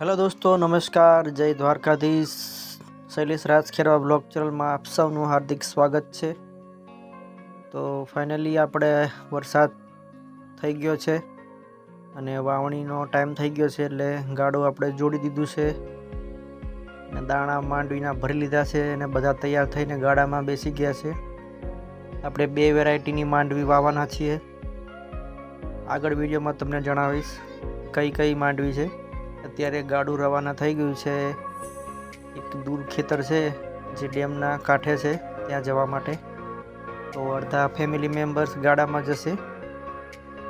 Hello દોસ્તો, નમસ્કાર. જય દ્વારકાધીશ. શૈલેષ રાજખેરવા બ્લોગ ચેનલમાં આપ સૌનું હાર્દિક સ્વાગત છે. તો ફાઇનલી આપણે વરસાદ થઈ ગયો છે અને વાવણીનો ટાઈમ થઈ ગયો છે એટલે ગાડું આપણે જોડી દીધું છે અને દાણા માંડવીના ભરી લીધા છે અને બધા તૈયાર થઈને ગાડામાં બેસી ગયા છે. આપણે બે વેરાયટીની માંડવી વાવવાના છીએ. આગળ વિડીયોમાં તમને જણાવીશ કઈ કઈ માંડવી છે. અત્યારે ગાડું રવાના થઈ ગયું છે. એક દૂર ખેતર છે જે ડેમના કાંઠે છે, ત્યાં જવા માટે. તો અડધા ફેમિલી મેમ્બર્સ ગાડામાં જશે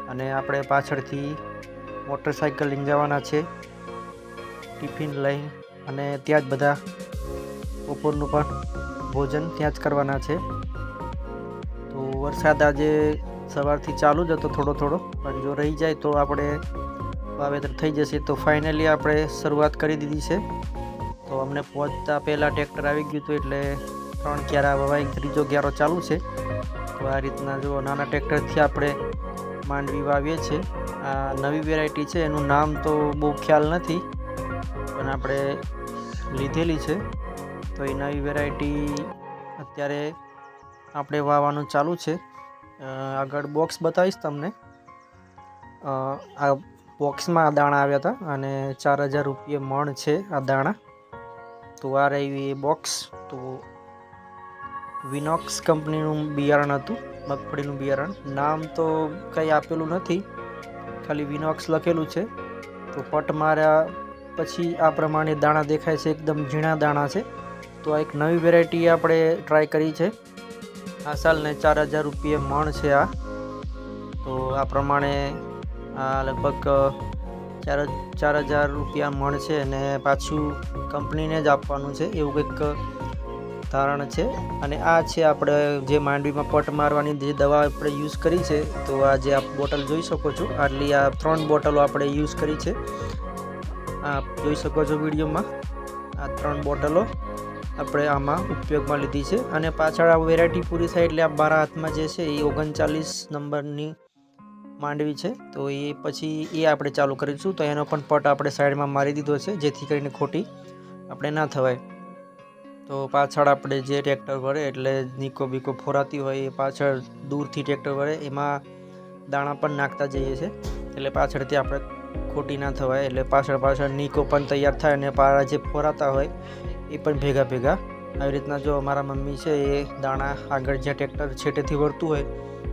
અને આપણે પાછળથી મોટરસાઇકલ લઈને જવાના છે. ટિફિન લઈ અને ત્યાં જ બધા બપોરનું પણ ભોજન ત્યાં જ કરવાના છે. તો વરસાદ આજે સવારથી ચાલુ જ હતો થોડો થોડો, પણ જો રહી જાય તો આપણે વાવેતર થઈ જશે તો ફાઇનલી આપણે શરૂઆત કરી દીધી છે. તો અમને પહોંચતા પહેલાં ટ્રેક્ટર આવી ગયું હતું એટલે ત્રણ ક્યારા વવાઈ, ત્રીજો ક્યારો ચાલુ છે. તો આ રીતના જો નાના ટ્રેક્ટરથી આપણે માંડવી વાવીએ છીએ. આ નવી વેરાયટી છે, એનું નામ તો બહુ ખ્યાલ નથી, પણ આપણે લીધેલી છે. તો એ નવી વેરાયટી અત્યારે આપણે વાવવાનું ચાલુ છે. આગળ બોક્સ બતાવીશ તમને. આ બોક્સમાં આ દાણા આવ્યા હતા અને ચાર હજાર રૂપિયે મણ છે આ દાણા. તો આ રહી એ બોક્સ. તો વિનોક્સ કંપનીનું બિયારણ હતું, મગફળીનું બિયારણ. નામ તો કંઈ આપેલું નથી, ખાલી વિનોક્સ લખેલું છે. તો પટ માર્યા પછી આ પ્રમાણે દાણા દેખાય છે, એકદમ ઝીણા દાણા છે. તો આ એક નવી વેરાયટી આપણે ટ્રાય કરી છે. આ સાલને ચાર હજાર રૂપિયે મણ છે આ. તો આ પ્રમાણે આ લગભગ ચાર ચાર હજાર રૂપિયા મણ છે અને પાછું કંપનીને જ આપવાનું છે એવું કંઈક તારણ છે. અને આ છે આપણે જે માંડવીમાં પટ મારવાની જે દવા આપણે યુઝ કરી છે, તો આ જે આપ બોટલ જોઈ શકો છો, આટલી આ ત્રણ બોટલો આપણે યુઝ કરી છે. આપ જોઈ શકો છો વિડીયોમાં, આ ત્રણ બોટલો આપણે આમાં ઉપયોગમાં લીધી છે. અને પાછળ આ વેરાયટી પૂરી થાય એટલે આ મારા હાથમાં જે છે એ ઓગણચાલીસ નંબરની માંડવી છે, તો એ પછી એ આપણે ચાલુ કરીશું. તો એનો પણ પટ આપણે સાઈડમાં મારી દીધો છે, જેથી કરીને ખોટી આપણે ના થવાય. તો પાછળ આપણે જે ટ્રેક્ટર વળે એટલે નીકો બીકો ફોરાતી હોય એ પાછળ દૂરથી ટ્રેક્ટર વળે, એમાં દાણા પણ નાખતા જઈએ છીએ. એટલે પાછળથી આપણે ખોટી ના થવાય, એટલે પાછળ પાછળ નીકો પણ તૈયાર થાય અને પારા જે ફોરાતા હોય એ પણ ભેગા ભેગા. આવી રીતના જો મારા મમ્મી છે એ દાણા આગળ જ્યાં ટ્રેક્ટર છેટેથી વળતું હોય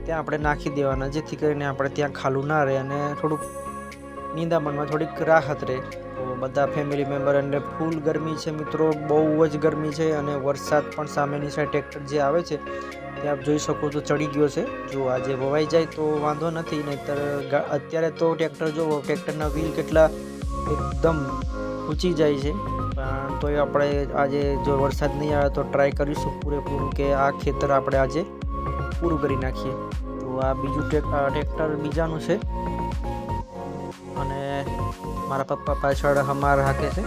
ત્યાં આપણે નાખી દેવાના, જેથી કરીને આપણે ત્યાં ખાલું ના રહે અને થોડુંક નિંદામણમાં થોડીક રાહત રહે. તો બધા ફેમિલી મેમ્બર અને ફૂલ ગરમી છે મિત્રો, બહુ જ ગરમી છે અને વરસાદ પણ સામેની સાઈડ ટ્રેક્ટર જે આવે છે, તે આપ જોઈ શકો તો ચડી ગયો છે. જો આજે વવાઈ જાય તો વાંધો નથી, નહીંતર અત્યારે તો ટ્રેક્ટર જો ટ્રેક્ટરના વ્હીલ કેટલા એકદમ ઊંચી જાય છે. પણ તોય આપણે આજે જો વરસાદ નહીં આવે તો ટ્રાય કરીશું પૂરેપૂરું કે આ ખેતર આપણે આજે પૂરું કરી નાખીએ. તો આ બીજું ટ્રેક્ટર બીજાનું છે. અને મારા પપ્પા પાછળ હમાર હાકે છે.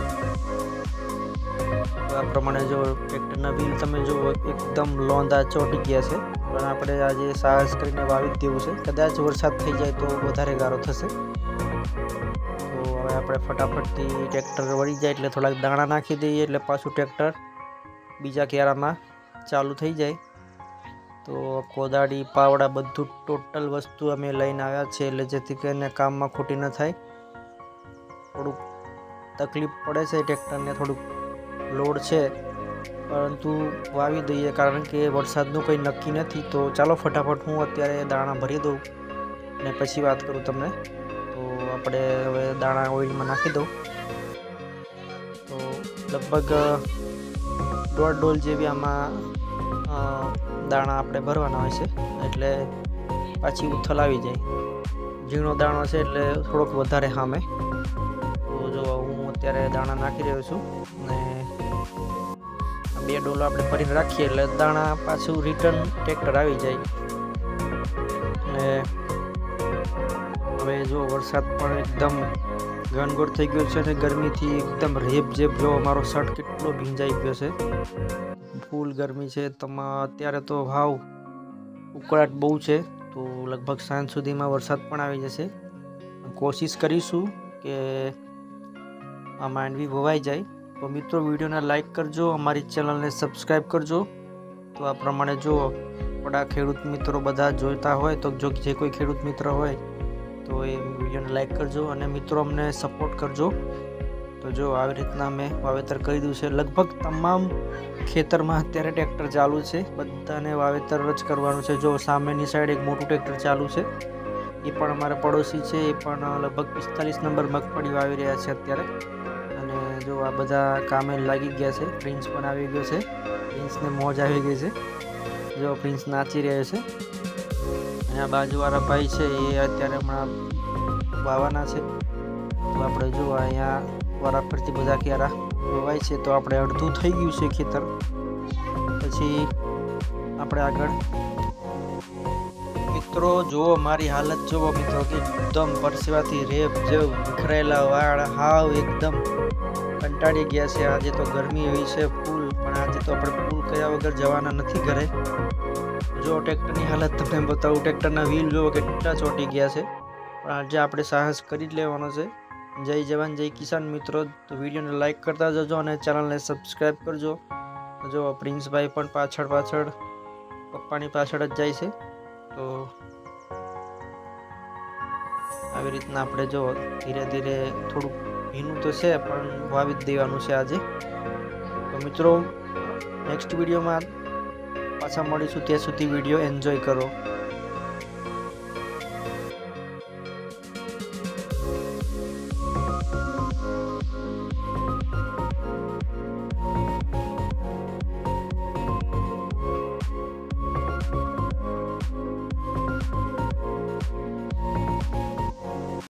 આ પ્રમાણે જો ટ્રેક્ટરના વ્હીલ તમે જો એકદમ લોંધા ચોંટી ગયા છે. પણ આપણે આજે સાહસ કરીને વાવી દેવું છે. કદાચ વરસાદ થઈ જાય તો વધારે ગારો થશે. તો હવે આપણે ફટાફટથી ટ્રેક્ટર વળી જાય એટલે થોડાક દાણા નાખી દઈએ એટલે પાછું ટ્રેક્ટર બીજા કેરામાં ચાલુ થઈ જાય. તો કોદાળી, પાવડા બધું ટોટલ વસ્તુ અમે લઈને આવ્યા છે એટલે જેથી કરીને કામમાં ખોટી ન થાય. થોડુંક તકલીફ પડે છે ટ્રેક્ટરને, થોડુંક લોડ છે. પરંતુ વાવી દઈએ કારણ કે વરસાદનું કંઈ નક્કી નથી. તો ચાલો ફટાફટ હું અત્યારે દાણા ભરી દઉં ને પછી વાત કરું તમને. તો આપણે હવે દાણા ઓઇલમાં નાખી દઉં. તો લગભગ દોઢ ડોલ જેવી આમાં દાણા આપણે ભરવાના હોય છે, એટલે પાછી ઉથલ આવી જાય. ઝીણો દાણો છે એટલે થોડોક વધારે સામે તો જો હું અત્યારે દાણા નાખી રહ્યો છું ને બે ડોલો આપણે ભરીને રાખીએ એટલે દાણા પાછું રિટર્ન ટ્રેક્ટર આવી જાય. ને હવે જો વરસાદ પણ એકદમ ઘનઘોર થઈ ગયો છે અને ગરમીથી એકદમ રેબ જેબ જો મારો શર્ટ કેટલો ભીંજાઈ ગયો છે. ફૂલ ગરમી છે, તમા, અત્યારે તો ભાવ ઉકળાટ બહુ છે, તો લગભગ સાંજ સુધીમાં વરસાદ પણ આવી જશે. કોશિશ કરીશું કે આ માંડવી વવાઈ જાય. તો મિત્રો, વિડીયોને લાઈક કરજો, અમારી ચેનલને સબસ્ક્રાઈબ કરજો. તો આ પ્રમાણે જો બધા ખેડૂત મિત્રો બધા જોઈતા હોય, તો જો જે કોઈ ખેડૂત મિત્ર હોય, તો એ વિડીયોને લાઈક કરજો અને મિત્રો અમને સપોર્ટ કરજો. તો જો આવી રીતના મેં વાવેતર કરી દીધું છે. લગભગ તમામ ખેતરમાં અત્યારે ટ્રેક્ટર ચાલુ છે. બધાને વાવેતર જ કરવાનું છે. જો સામેની સાઈડ એક મોટું ટ્રેક્ટર ચાલુ છે. એ પણ અમારા પડોશી છે. એ પણ લગભગ પિસ્તાલીસ નંબર મગફળી વાવી રહ્યા છે અત્યારે. અને જો આ બધા કામે લાગી ગયા છે. પ્રિન્સ પણ આવી ગયો છે. પ્રિન્સને મોજ આવી ગઈ છે. જો પ્રિન્સ નાચી રહ્યો છે. આ બાજુવાળા ભાઈ છે, એ અત્યારે હમણાં વાવાના છે. તો આપણે જો અહીંયા વારાફરતી બધા ક્યારા વવાય છે, તો આપણે અડધું થઈ ગયું છે ખેતર. પછી આપણે આગળ. મિત્રો, જુઓ મારી હાલત, જુઓ મિત્રો કે એકદમ પરસેવાથી રેપ જેવ વિખરાયેલા વાળ, હાવ એકદમ કંટાળી ગયા છે. આજે તો ગરમી એવી છે ફૂલ, પણ આજે તો આપણે ફૂલ કર્યા વગર જવાના નથી ઘરે. જો ટ્રેક્ટરની હાલત તમને બતાવું, ટ્રેક્ટરના વ્હીલ જુઓ કેટલા ચોંટી ગયા છે. પણ આજે આપણે સાહસ કરી જ લેવાનો છે. જય જવાન, જય કિસાન મિત્રો. તો વિડીયોને લાઈક કરતા જજો અને ચેનલને સબસ્ક્રાઈબ કરજો. જો પ્રિન્સભાઈ પણ પાછળ પાછળ, પપ્પાની પાછળ જ જાય છે. તો આવી રીતના આપણે જો ધીરે ધીરે થોડુંક ભીનું તો છે, પણ વાવી દેવાનું છે આજે. તો મિત્રો નેક્સ્ટ વિડીયોમાં પાછા મળીશું. ત્યાં સુધી વીડિયો એન્જોય કરો.